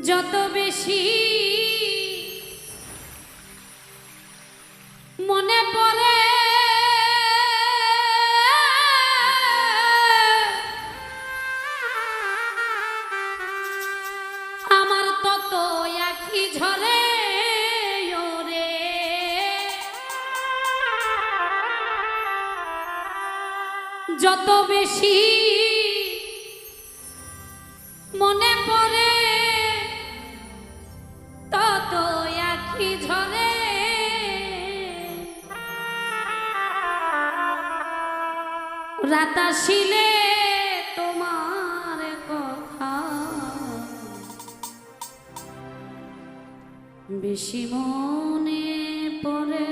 যত বেশি মনে পড়ে আমার তত একই ঝরে যত বেশি মনে পড়ে বাতাসিলে তোমার কথা। বেশি মনে পড়ে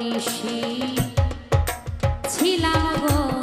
নিশি। ছিলাম গো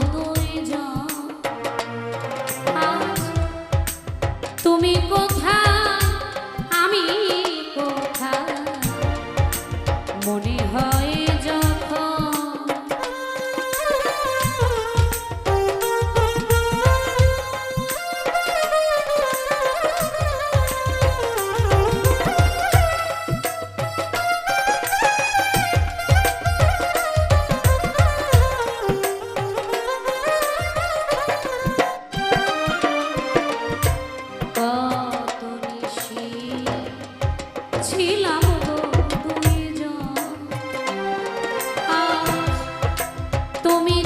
তুমি